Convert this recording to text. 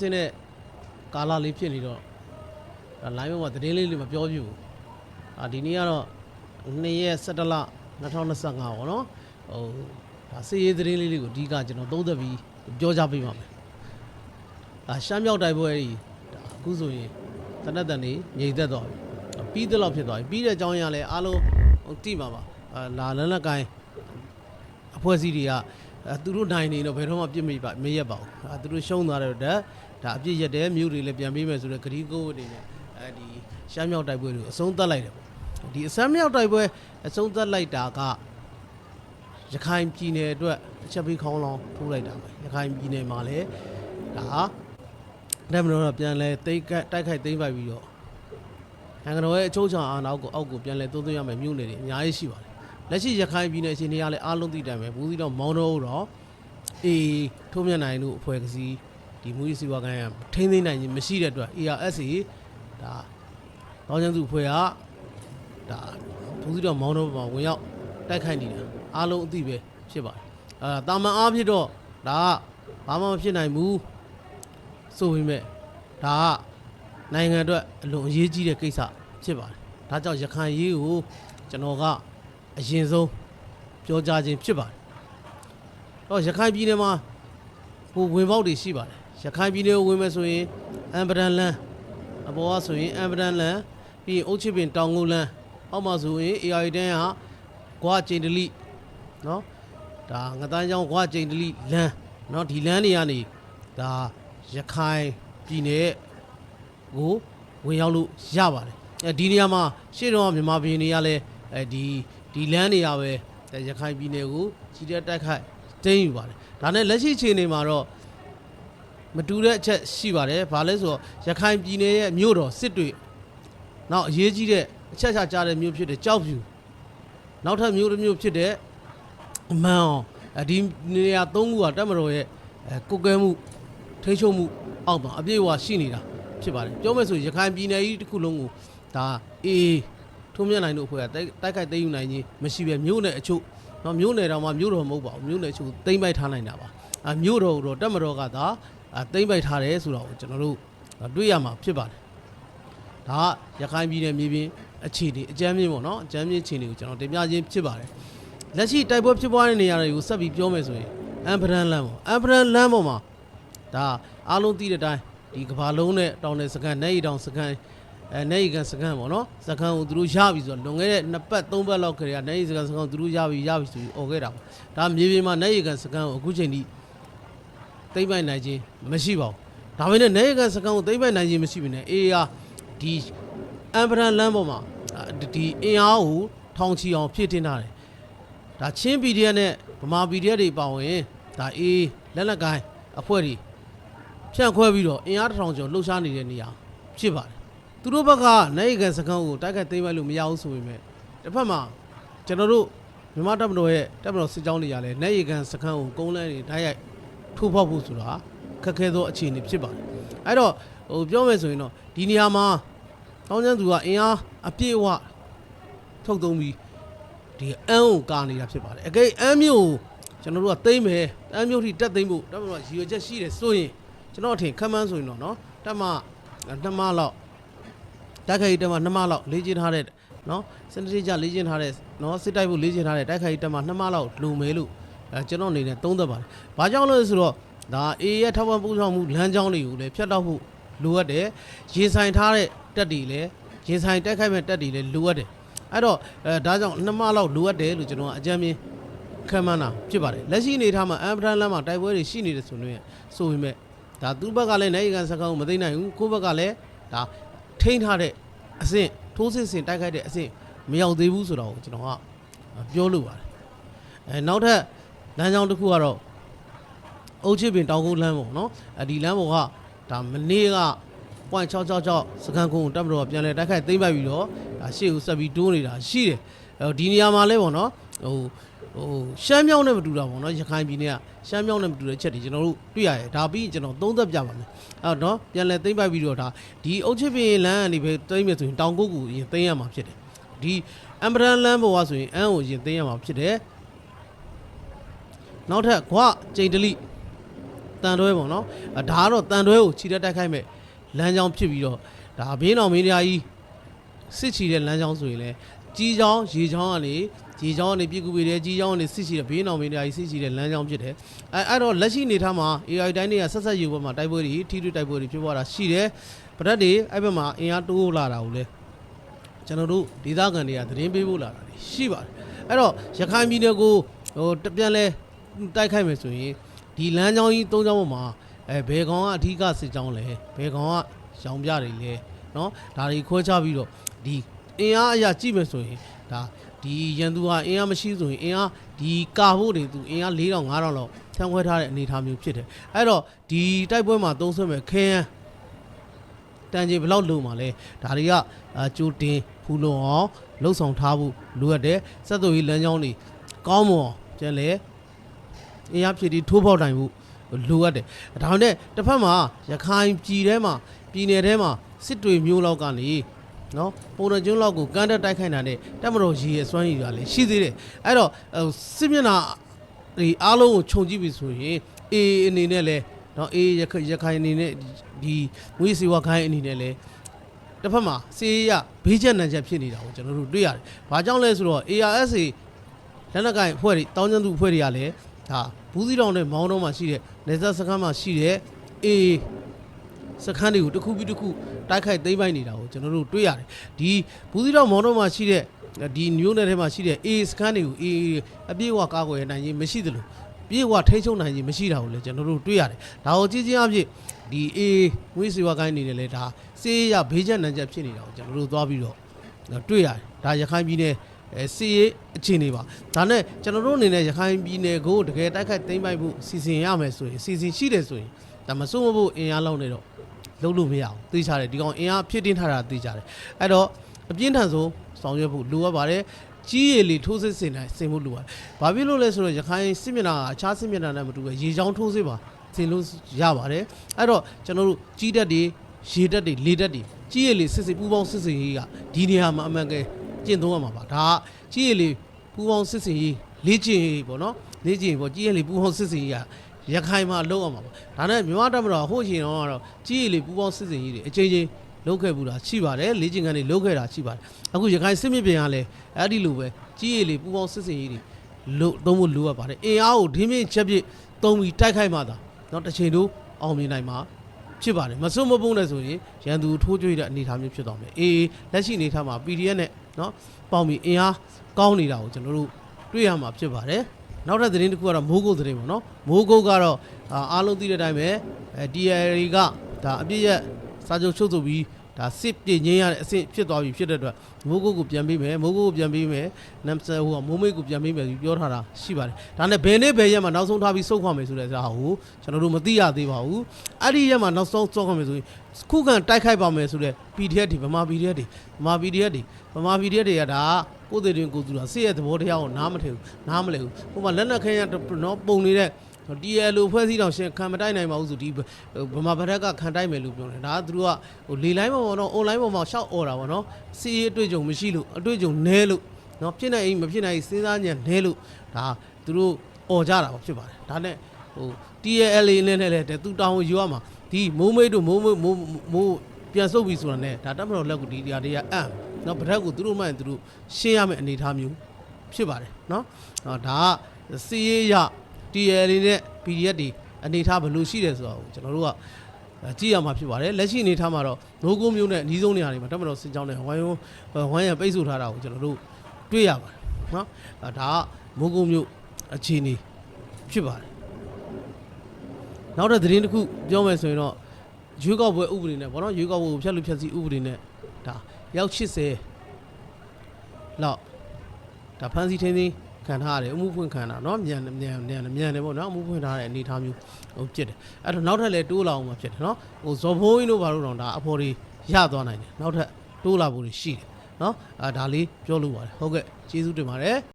ဆင်းတဲ့ကာလလေးဖြစ်နေတော့ဒါ line ပေါ်မှာသတင်းလေးတွေမပြောပြဘူးအာဒီနေ့ကတော့2ရက်17လ2025ပေါ့နော်ဟိုဒါစီရေးသတင်းလေးတွေကိုအဓိကကျွန်တော်သုံးသပ်ပြီးပြောကြပေးပါမယ်ဒါရှမ်းမြောက်တိုက်ပွဲကြီးဒါအခုဆိုရင်တနက်တန်နေငြိမ်သက်သွားပြီပြီးတဲ့လောက်ဖြစ်သွားပြီပြီးတဲ့အကြောင်းအရာလည်းအားလုံးဟိုတိမှာပါအာလာလန်းလက်ကိုင်းအဖွဲ့အစည်းတွေကအဲသူတို့နိုင်နေတော့ဘယ်တော့မှပြစ်မိပါမရက်ပါဘူးအဲသူတို့ရှုံးသွားတဲ့တော့ ဒါအပြစ်ရက်တယ်မြို့တွေလည်းပြန်ပေးမယ်ဆိုတော့ဂရီကိုတွေနဲ့အဲဒီရှမ်းမြောက်တိုက်ပွဲတွေကိုအဆုံးသတ်လိုက်တယ်ပေါ့ဒီအစမ်းမြောက်တိုက်ပွဲအဆုံးသတ်လိုက်တာကရခိုင်ပြည်နယ်အတွက်အချက်ပေးခေါင်းလောင်းထိုးလိုက်တာပဲရခိုင်ပြည်နယ်မှာလည်းဒါဒါမလို့တော့ပြန်လဲတိတ်ကတိုက်ခိုက်သိမ်းပိုက်ပြီးတော့နိုင်ငံတော်ရဲ့အချိုးချောင်အာဏာကိုအောက်ကိုပြန်လဲသုံးသွင်းရမယ်မြို့နယ်တွေအများကြီးရှိပါတယ်လက်ရှိရခိုင်ပြည်နယ်အခြေအနေကလည်းအားလုံးသိတယ်ပဲဘူးသီတော့မောင်းတော့တော့အေးထုံးမြတ်နိုင်လို့အဖွဲ့အစည်း ဒီမူကြီးစီဝါကန်ရထိန်းသိမ်းနိုင်ခြင်းမရှိတဲ့အတွက် ARSA ဒါတောင်းကျန်းစုအဖွဲ့ကဒါဘူးသီတော့မောင်းတော့မှာဝင်ရောက်တိုက်ခိုက်နေတာအားလုံးအသိပဲဖြစ်ပါတယ်အဲတာမန်အားဖြင့်တော့ဒါကဘာမှမဖြစ်နိုင်ဘူးဆိုပေမဲ့ဒါကနိုင်ငံအတွက်အလွန်အရေးကြီးတဲ့ကိစ္စဖြစ်ပါတယ်ဒါကြောင့်ရခိုင်ရေးကိုကျွန်တော်ကအရင်ဆုံးပြောကြားခြင်းဖြစ်ပါတယ်။တော့ရခိုင်ပြည်နယ်မှာဟိုဝင်ပေါက်တွေရှိပါတယ်။ ရခိုင်ပြည်နယ်ကိုဝင်မယ်ဆိုရင်အမ်ပဒန်လန်အပေါ်ကဆိုရင်အမ်ပဒန်လန်ပြီးရင်အုတ်ချစ်ပင်တောင်ငုတ်လန်အောက်မှာဆိုရင် AI တန်းကဂွာကျိန်တလိနော်ဒါငတန်းချောင်းဂွာကျိန်တလိလန်နော်ဒီလန်တွေကနေဒါရခိုင်ပြည်နယ်ကိုဝင်ရောက်လို့ရပါတယ်အဲဒီနေရာမှာရှေ့တော့မြန်မာပြည်နေရလဲအဲဒီဒီလန်းနေရပဲအဲရခိုင်ပြည်နယ်ကိုကြီးတဲ့တိုက်ခိုက်တင်းယူပါတယ်ဒါနဲ့လက်ရှိအခြေအနေမှာတော့ မတူတဲ့အချက်ရှိပါတယ်ဘာလဲဆိုတော့ရခိုင်ပြည်နယ်ရဲ့မြို့တော်စစ်တွေနောက်အရေးကြီးတဲ့အချက်ချကြားတဲ့မြို့ဖြစ်တဲ့ကြောက်ဖြူနောက်ထပ်မြို့တစ်မြို့ဖြစ်တဲ့အမှန်အောင်အဲဒီနေရာ၃ခုကတက်မတော်ရဲ့အဲကုတ်ကဲမှုထိန်းချုပ်မှုအောက်မှာအပြည့်အဝရှိနေတာဖြစ်ပါတယ်ပြောမယ်ဆိုရင်ရခိုင်ပြည်နယ်ကြီးတစ်ခုလုံးကိုဒါအေးထုံးမြတ်နိုင်တို့အဖွဲ့ကတိုက်တိုက်ခိုက်သိမ်းယူနိုင်ခြင်းမရှိပဲမြို့နယ်အချို့နော်မြို့နယ်တော်မှာမြို့တော်မဟုတ်ပါဘူးမြို့နယ်အချို့သိမ်းပိုက်ထားနိုင်တာပါအမြို့တော်တော့တက်မတော်ကသာ အသိမ်းပိုက်ထားတယ်ဆိုတော့ကျွန်တော်တို့တွေ့ရမှာဖြစ်ပါတယ်ဒါကရခိုင်ပြည်နယ်မြေပြင်အခြေအနေအကြမ်းမြင့်ပေါ့နော်အကြမ်းမြင့်အခြေအနေကိုကျွန်တော်တင်ပြခြင်းဖြစ်ပါတယ်လက်ရှိတိုက်ပွဲဖြစ်ပွားတဲ့နေရာတွေကိုဆက်ပြီးပြောမယ်ဆိုရင်အမ်ဖရန်လန်ပေါ့အမ်ဖရန်လန်ပေါ်မှာဒါအားလုံးသိတဲ့အတိုင်းဒီကဘာလုံးနဲ့တောင်နယ်စကန်နေရီတောင်စကန်အဲနေရီကန်စကန်ပေါ့နော်စကန်ကိုသူတို့ရပြီဆိုတော့လွန်ခဲ့တဲ့နှစ်ပတ်သုံးပတ်လောက်ခရေကနေရီစကန်စကန်ကိုသူတို့ရပြီရပြီဆိုပြီးអော်ခဲ့တာပေါ့ဒါမြေပြင်မှာနေရီကန်စကန်ကိုအခုချိန်ထိ သိမ့်ပိုင်နိုင်ခြင်းမရှိပါဘူးဒါပေမဲ့နေရီကန်စကန်ကိုသိမ့်ပိုင်နိုင်ခြင်းမရှိဘူးねအေးဟာဒီအမ်ပရန်လမ်းပေါ်မှာအာဒီအင်အားကိုထောင်ချီအောင်ဖြည့်တင်ထားတယ်ဒါချင်း PDF နဲ့ဗမာ PDF တွေပါဝင်ဒါအေးလက်လက်ကိုင်းအဖွဲ့တွေဖြန့်ခွဲပြီးတော့အင်အားတစ်ထောင်ကျော်လှုပ်ရှားနေတဲ့နေရာဖြစ်ပါတယ်သူတို့ဘက်ကနိုင်ကန်စကန်းကိုတိုက်ခိုက်သိမ်းပိုက်လို့မရဘူးဆိုပေမဲ့တစ်ဖက်မှာကျွန်တော်တို့မြန်မာတပ်မတော်ရဲ့တပ်မတော်စစ်ကြောင်းတွေကလည်းနိုင်ကန်စကန်းကိုကုန်းလန်းနေတိုက်ရိုက် ထိုးဖောက်ဖို့ဆိုတာခက်ခဲသောအခြေအနေဖြစ်ပါတယ်အဲ့တော့ဟိုပြောမယ်ဆိုရင်တော့ဒီနေရာမှာတောင်းကျန်းသူကအင်အားအပြည့်အဝထုတ်သုံးပြီးဒီအမ်းကိုကာနေတာဖြစ်ပါတယ်အကိအမ်းမျိုးကျွန်တော်တို့ကသိမ့်မယ်အမ်းမျိုးထိတက်သိမ့်ဖို့တက်မလို့ရည်ရွယ်ချက်ရှိတယ်ဆိုရင်ကျွန်တော်အထင်ခက်မှန်းဆိုရင်တော့နော်တက်မနှစ်မလောက်တိုက်ခိုက်တက်မနှစ်မလောက်လေ့ကျင့်ထားတဲ့နော်စနစ်တကျလေ့ကျင့်ထားတဲ့နော်စစ်တိုက်ဖို့လေ့ကျင့်ထားတဲ့တိုက်ခိုက်တက်မနှစ်မလောက်လုံမယ်လို့ ကျွန်တော်အနေနဲ့သုံးသပ်ပါတယ်။ဘာကြောင့်လဲဆိုတော့ဒါအေးရဲ့ထောက်ပံ့ပူးဆောင်မှုလမ်းကြောင်းတွေကိုလည်းဖြတ်တောက်ဖို့လိုအပ်တယ်။ရင်ဆိုင်ထားတဲ့တက်တွေလည်းရင်ဆိုင်တိုက်ခိုက်မဲ့တက်တွေလည်းလိုအပ်တယ်။အဲ့တော့အဲဒါကြောင့်နှစ်မလောက်လိုအပ်တယ်လို့ကျွန်တော်ကအကြံမြင်ခံမှန်းတာဖြစ်ပါတယ်။လက်ရှိအနေထားမှာအမ်ပဒန်လမ်းမှာတိုက်ပွဲတွေရှိနေတယ်ဆိုရင်ဆိုပေမဲ့ဒါသူ့ဘက်ကလည်းနိုင်ကန်စကောင်းမသိနိုင်ဘူးကိုယ့်ဘက်ကလည်းဒါထိန်းထားတဲ့အဆင့်ထိုးစစ်ဆင်တိုက်ခိုက်တဲ့အဆင့်မရောက်သေးဘူးဆိုတော့ကျွန်တော်ကပြောလို့ပါတယ်အဲနောက်ထပ် လမ်းကြောင်းတစ်ခုကတော့အုတ်ချစ်ပင်တောင်ကုန်းလမ်းပေါ့နော်အဲဒီလမ်းပေါ်ကဒါမနေ့က .666 စကန်ကုန်းတပ်မတော်ကပြန်လဲတိုက်ခိုက်သိမ်းပိုက်ပြီးတော့ဒါရှေ့ကိုဆက်ပြီးတိုးနေတာရှိတယ်အဲဒီနေရာမှာလဲပေါ့နော်ဟိုဟိုရှမ်းမြောင်းနဲ့မတူတာပေါ့နော်ရခိုင်ပြည်နယ်ကရှမ်းမြောင်းနဲ့မတူတဲ့ချက်တွေကျွန်တော်တို့တွေ့ရတယ်ဒါပြီးရင်ကျွန်တော်သုံးသပ်ပြပါမယ်အဲ့တော့ပြန်လဲသိမ့်ပိုက်ပြီးတော့ဒါဒီအုတ်ချစ်ပင်လမ်းကနေပဲသိမ့်မယ်ဆိုရင်တောင်ကုတ်ကိုရင်သိမ့်ရမှာဖြစ်တယ်ဒီအမ်ဘရန်လမ်းပေါ်ကဆိုရင်အန်းကိုရင်သိမ့်ရမှာဖြစ်တယ် နောက်ထပ်ခွကျိန်တလိတန်တွဲပေါ့နော်အဲဒါကတော့တန်တွဲကိုခြိတက်တိုက်ခိုက်မဲ့လမ်းကြောင်းဖြစ်ပြီးတော့ဒါဘေးတော်မင်းတရားကြီးစစ်ချီတဲ့လမ်းကြောင်းဆိုရင်လည်းကြီးချောင်းရေချောင်းကနေကြီးချောင်းကနေပြည်ကူပေတဲ့ကြီးချောင်းကနေစစ်ချီတဲ့ဘေးတော်မင်းတရားကြီးစစ်ချီတဲ့လမ်းကြောင်းဖြစ်တယ်အဲအဲ့တော့လက်ရှိအနေထားမှာ AI တိုင်းတွေကဆက်ဆက်ယူဘက်မှာတိုက်ပွဲတွေထိထိတိုက်ပွဲတွေဖြစ်ပေါ်တာရှိတယ်ပရက်တွေအဲ့ဘက်မှာအင်အားတိုးလာတာကိုလည်းကျွန်တော်တို့ဒေသခံတွေကသတင်းပေးဖို့လာတာတွေရှိပါတယ်အဲ့တော့ရခိုင်ပြည်နယ်ကိုဟိုတပြန်လဲ တိုက်ခိုက်မယ်ဆိုရင်ဒီလမ်းကြောင်းကြီး၃ကြောင်းပေါ်မှာအဲဘယ်ကောင်ကအဓိကစစ်ကြောင်းလဲဘယ်ကောင်ကရောင်ပြတွေလဲเนาะဒါတွေခွဲခြားပြီးတော့ဒီအင်အားအရာကြည့်မယ်ဆိုရင်ဒါဒီရန်သူဟာအင်အားမရှိဆိုရင်အင်အားဒီကာဖို့တွေသူအင်အား၄000 5000လောက်ဆံခွဲထားတဲ့အနေအထားမျိုးဖြစ်တယ်အဲ့တော့ဒီတိုက်ပွဲမှာသုံးဆွဲမဲ့ခဲယမ်း တန်ကြီးဘယ်လောက်လုံမှာလဲဒါတွေကအာကြိုတင်ဖူလုံအောင်လှုပ်ဆောင်ထားဖို့လိုအပ်တယ်စက်သွေးကြီးလမ်းကြောင်းတွေကောင်းမွန်အောင်ကျန်လေ အင်အားဖြစ်ပြီးထိုးပေါက်တိုင်ဖို့လိုအပ်တယ်ဒါနဲ့တစ်ဖက်မှာရခိုင်ပြည်ထဲမှာပြည်နယ်ထဲမှာစစ်တွေမျိုးလောက်ကနေနော်ပုံရကျွန်းလောက်ကိုကမ်းတက်တိုက်ခိုက်တာနဲ့တက်မတော်ရေအစွမ်းရည်ကလည်းရှိသေးတယ်အဲ့တော့ဟိုစစ်မျက်နှာဒီအားလုံးကိုခြုံကြည့်ပြီဆိုရင်အေးအနေနဲ့လဲနော်အေးရခိုင်ရခိုင်အနေနဲ့ဒီငွေစီဝါခိုင်းအနေနဲ့လဲတစ်ဖက်မှာစီးရဘေးချက်နံချက်ဖြစ်နေတာကိုကျွန်တော်တို့တွေ့ရတယ်။ဘာကြောင့်လဲဆိုတော့ ARSA လက်နက်ကိုင်အဖွဲ့တွေတောင်းကျမ်းသူအဖွဲ့တွေကလည်း ဒါဘူးသီးတောင်နဲ့မောင်းတော့မှာရှိတဲ့နေဆက်စခန်းမှာရှိတဲ့ A စခန်းတွေကိုတစ်ခုပြီးတစ်ခုတိုက်ခိုက်သိမ်းပိုက်နေတာကိုကျွန်တော်တို့တွေ့ရတယ်။ဒီဘူးသီးတောင်မောင်းတော့မှာရှိတဲ့ဒီမျိုးနယ်ထဲမှာရှိတဲ့ A စခန်းတွေကို A အပြည့်အဝကာကွယ်နိုင်ခြင်းမရှိသလိုပြေဝထိန်းချုပ်နိုင်ခြင်းမရှိတာကိုလည်းကျွန်တော်တို့တွေ့ရတယ်။ဒါကိုကြည့်ချင်းအဖြစ်ဒီ A ငွေစီဝါကိုင်းနေတယ်လေဒါစေးရဘေးချက်နံချက်ဖြစ်နေတာကိုကျွန်တော်တို့သွားပြီးတော့တွေ့ရတယ်။ဒါရခိုင်ပြည်နယ် အဲစီရေးအခြေအနေပါဒါနဲ့ကျွန်တော်တို့အနေနဲ့ရခိုင်ပြည်နယ်ကိုတကယ်တိုက်ခိုက်သိမ်းပိုက်ဖို့စီစဉ်ရမယ်ဆိုရင်စီစဉ်ရှိတယ်ဆိုရင်ဒါမစိုးမဖို့အင်အားလောက်နေတော့လုံးလို့မရအောင်သိချတယ်ဒီကောင်အင်အားဖြစ်တင်းထားတာသိကြတယ်အဲ့တော့အပြင်းထန်ဆုံးဆောင်ရွက်ဖို့လိုအပ်ပါတယ်ကြီးရည်လေထိုးစစ်စင်တိုင်းစင်ဖို့လိုပါတယ်ဘာဖြစ်လို့လဲဆိုတော့ရခိုင်စစ်မျက်နှာကအခြားစစ်မျက်နှာနဲ့မတူပဲရေချောင်းထိုးစစ်ပါစင်လို့ရပါတယ်အဲ့တော့ကျွန်တော်တို့ကြီးတက်တွေရေတက်တွေလေတက်တွေကြီးရည်လေစစ်စစ်ပူးပေါင်းစစ်စင်ရေးကဒီနေရာမှာအမှန်ကဲ ကျင့်သုံးရမှာပါဒါကကြီးရည်လေပူးပေါင်းစစ်စင်ရေးလေ့ကျင့်ရေးပေါ့နော်လေ့ကျင့်ရေးပေါ့ကြီးရည်လေပူးပေါင်းစစ်စင်ရေးကရခိုင်မှာလုံးအောင်ပါဒါနဲ့မြန်မာတပ်မတော်ဟိုရှင်တော့ကတော့ကြီးရည်လေပူးပေါင်းစစ်စင်ရေးတွေအချိန်ချင်းလုပ်ခဲ့ဘူးလားရှိပါတယ်လေ့ကျင့်ခန်းတွေလုပ်ခဲ့တာရှိပါတယ်အခုရခိုင်စစ်မြေပြင်ကလည်းအဲ့ဒီလိုပဲကြီးရည်လေပူးပေါင်းစစ်စင်ရေးတွေလို့သုံးဖို့လိုအပ်ပါတယ်အင်အားကိုဒင်းမင်းချက်ပြစ်သုံးပြီးတိုက်ခိုက်မှသာเนาะတစ်ချိန်တို့အောင်မြင်နိုင်မှာဖြစ်ပါတယ်မစွတ်မပုံးနဲ့ဆိုရင်ရန်သူထိုးကြွေးတဲ့အနေအထားမျိုးဖြစ်သွားမယ်အေးလက်ရှိအနေအထားမှာ PDF နဲ့ နော်ပေါင်ပြီးအင်အားကောင်းနေတာကိုကျွန်တော်တို့တွေ့ရမှာဖြစ်ပါတယ်နောက်ထပ်သတင်းတစ်ခုကတော့မိုးကုတ်သတင်းပေါ့နော်မိုးကုတ်ကတော့အားလုံးသိတဲ့အတိုင်းပဲအဲ TRA ကဒါအပြည့်ရစာချုပ်ချုပ်ဆိုပြီး ဒါစစ်ပြင်းငင်းရတဲ့အဆင့်ဖြစ်သွားပြီဖြစ်တဲ့အတွက်မိုးကုတ်ကိုပြန်ပေးမယ်မိုးကုတ်ကိုပြန်ပေးမယ်နမ်ဆယ်ဟိုကမိုးမိတ်ကိုပြန်ပေးမယ်ပြီးပြောထားတာရှိပါတယ်ဒါနဲ့ဘယ်နေ့ဘယ်ရက်မှာနောက်ဆုံးထားပြီးစုတ်ခွာမယ်ဆိုတဲ့စကားကိုကျွန်တော်တို့မသိရသေးပါဘူးအဲ့ဒီရက်မှာနောက်ဆုံးစုတ်ခွာမယ်ဆိုရင်ခုခံတိုက်ခိုက်ပါမယ်ဆိုတဲ့ PDF တွေဗမာ PDF တွေဗမာ PDF တွေဗမာ PDF တွေကဒါကိုယ်တည်တွင်ကိုယ်သူတာစစ်ရဲ့သဘောတရားကိုနားမထည့်ဘူးနားမလဲဘူးဟိုမှာလက်နက်ခဲရနော်ပုံနေတဲ့ TL လို့ဖွဲ့စည်းတော့ရှင်ခံမတိုက်နိုင်ပါဘူးဆိုဒီဗမာဗရက်ကခံတိုက်မယ်လို့ပြောတယ်ဒါကသူတို့ကဟိုလေလိုင်းပေါ်မှာတော့ online ပေါ်မှာရှောက်អော်တာပေါ့နော်စီရေးအတွေ့အကြုံမရှိလို့အတွေ့အကြုံနည်းလို့နော်ဖြစ်နိုင်အိမ်မဖြစ်နိုင်စဉ်းစားညံနည်းလို့ဒါသူတို့អော်ကြတာပေါ့ဖြစ်ပါတယ်ဒါနဲ့ဟို TL နဲ့လည်းလည်းသူတောင်းယူရမှာဒီမိုးမိတ်တို့မိုးမိုးမိုးမိုးပြန်ဆုပ်ပြီဆိုတာနဲ့ဒါတက်မတော်လက်ကိုဒီတရားတွေကအံ့နော်ဗရက်ကိုသူတို့မှရင်သူတို့ရှင်းရမယ့်အနေအထားမျိုးဖြစ်ပါတယ်နော်အော်ဒါကစီရေးရ TL နဲ့ PDF တွေအနေထားဘယ်လိုရှိတယ်ဆိုတော့ကျွန်တော်တို့ကအဲကြည့်ရမှာဖြစ်ပါတယ်လက်ရှိအနေထားမှာတော့နိုးကုန်းမျိုးနဲ့အနီးဆုံးနေရာတွေမှာတက်မတော်စင်ကြောင်းနဲ့ဝိုင်းဝန်းဝိုင်းရံပိတ်ဆို့ထားတာကိုကျွန်တော်တို့တွေ့ရပါတယ်နော်အဲဒါကမိုးကုန်းမျိုးအခြေအနေဖြစ်ပါတယ်နောက်တဲ့သတင်းတစ်ခုပြောမယ်ဆိုရင်တော့ရွေးကောက်ပွဲဥပဒေနဲ့ဗောနော်ရွေးကောက်ပွဲကိုဖျက်လို့ဖျက်စီဥပဒေနဲ့ဒါရောက်80လောက်ဒါဖန်စီထင်းထင်း ခံထားရတယ်အမှုဖွင့်ခံတာเนาะမြန်မြန်မြန်မြန်တယ်ပေါ့နော်အမှုဖွင့်ထားတဲ့အနေအထားမျိုးဟိုဖြစ်တယ်အဲ့တော့နောက်ထပ်လည်းတိုးလာအောင်မှဖြစ်တယ်เนาะဟိုဇော်ဖိုးကြီးတို့ဘာလို့တော့ဒါအဖော်တွေရသွားနိုင်တယ်နောက်ထပ်တိုးလာဖို့ရှိတယ်เนาะအာဒါလေးပြောလို့ပါတယ်ဟုတ်ကဲ့ကျေးဇူးတင်ပါတယ်